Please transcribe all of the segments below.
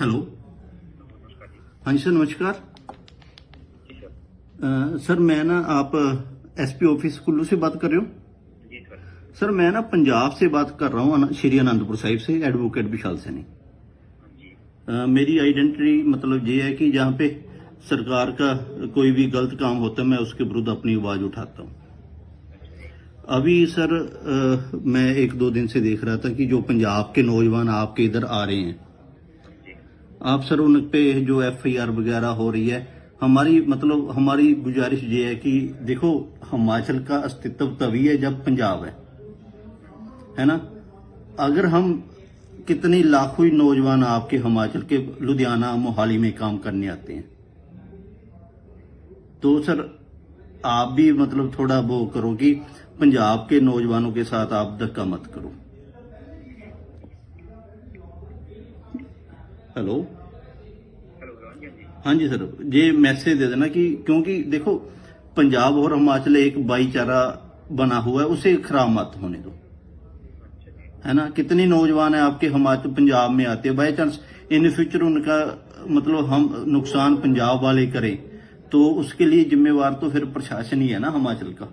Hello. ہاں جی سر نمشکار جی سر۔ میں نا آپ ایس پی آفس کلو سے بات کر رہے ہو؟ جی سر۔ میں نا پنجاب سے بات کر رہا ہوں شری انندپور صاحب سے ایڈوکیٹ بشال سینی۔ ہاں جی۔ میری آئیڈینٹی مطلب یہ ہے کہ جہاں پہ سرکار کا کوئی بھی غلط کام ہوتا ہے میں اس کے برد اپنی آواز اٹھاتا ہوں۔ ابھی سر میں ایک دو دن سے دیکھ رہا تھا کہ جو پنجاب کے نوجوان آپ کے ادھر آ رہے ہیں آپ سر ان پہ جو ایف آئی آر وغیرہ ہو رہی ہے، ہماری مطلب ہماری گزارش یہ ہے کہ دیکھو، ہماچل کا استتو تبھی ہے جب پنجاب ہے۔ ہے نا؟ اگر ہم کتنی لاکھوں نوجوان آپ کے ہماچل کے لدھیانہ موہالی میں کام کرنے آتے ہیں، تو سر آپ بھی مطلب تھوڑا وہ کرو کہ پنجاب کے نوجوانوں کے ساتھ آپ دھکا مت کرو۔ ہلو؟ ہاں جی سر، یہ میسج دے دینا کہ کیونکہ دیکھو، پنجاب اور ہماچل ایک بھائی چارہ بنا ہوا ہے، اسے خراب مت ہونے دو۔ ہے نا؟ کتنے نوجوان ہیں آپ کے ہماچل، پنجاب میں آتے ہیں۔ بائی چانس ان فیوچر ان کا مطلب ہم نقصان پنجاب والے کریں، تو اس کے لیے ذمہ وار تو پھر پرشاسن ہی ہے نا ہماچل کا۔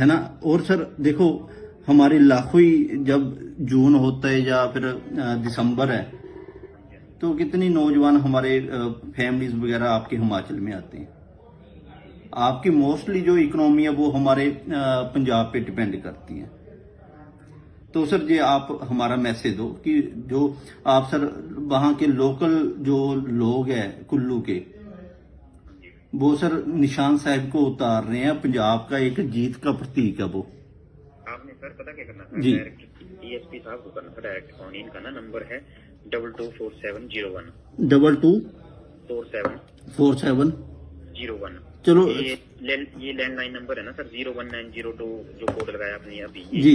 ہے نا؟ اور سر، دیکھو، ہمارے لاکھوں ہی جب جون ہوتا ہے یا پھر دسمبر ہے تو کتنی نوجوان ہمارے فیملیز وغیرہ آپ کے ہماچل میں آتے ہیں؟ آپ کی موسٹلی جو اکنومی ہے وہ ہمارے پنجاب پہ ڈیپینڈ کرتی ہیں۔ تو سر یہ آپ ہمارا میسج دو کہ جو آپ سر وہاں کے لوکل جو لوگ ہیں کلو کے وہ سر نشان صاحب کو اتار رہے ہیں۔ پنجاب کا ایک جیت کا پرتیک ہے وہ۔ آپ نے سر پتا کیا کرنا تھا؟ جی۔ ڈی ایس پی صاحب کو کرنا تھا ڈائریکٹ فون ان کا نا نمبر ہے۔ Double two four seven zero one double two four seven four seven zero one چلو یہ لینڈ لائن نمبر ہے نا sir zero one nine zero two جو کوڈ لگایا اپنی ابھی جی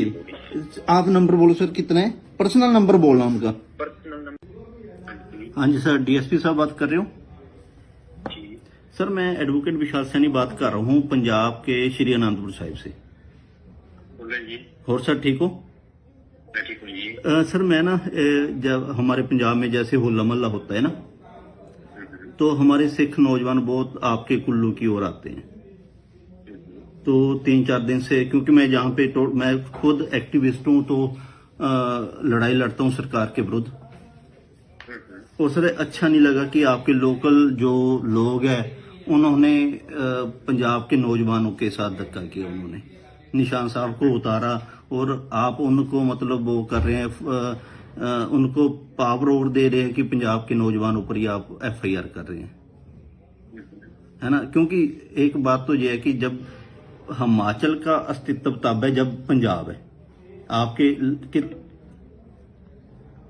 آپ نمبر بولو سر کتنا ہے پرسنل نمبر بولنا ان کا پرسنل نمبر ہاں جی سر ڈی ایس پی صاحب بات کر رہے ہو سر میں ایڈوکیٹ وشال سینی بات کر رہا ہوں پنجاب کے شری اناندپور صاحب سے اور سر ٹھیک ہو سر میں نا جب ہمارے پنجاب میں جیسے ہولا محلہ ہوتا ہے نا تو ہمارے سکھ نوجوان بہت آپ کے کلو کی اور آتے ہیں۔ تو تین چار دن سے کیونکہ میں جہاں پہ میں خود ایکٹیوسٹ ہوں تو لڑائی لڑتا ہوں سرکار کے ورد اور سر اچھا نہیں لگا کہ آپ کے لوکل جو لوگ ہیں انہوں نے پنجاب کے نوجوانوں کے ساتھ دھکا کیا انہوں نے۔ نشان صاحب کو اتارا اور آپ ان کو مطلب وہ کر رہے ہیں ان کو پاور اوور دے رہے ہیں کہ پنجاب کے نوجوان اوپر ہی آپ ایف آئی آر کر رہے ہیں۔ ہے نا؟ کیونکہ ایک بات تو یہ ہے کہ جب ہماچل کا استتو تب ہے جب پنجاب ہے، آپ کے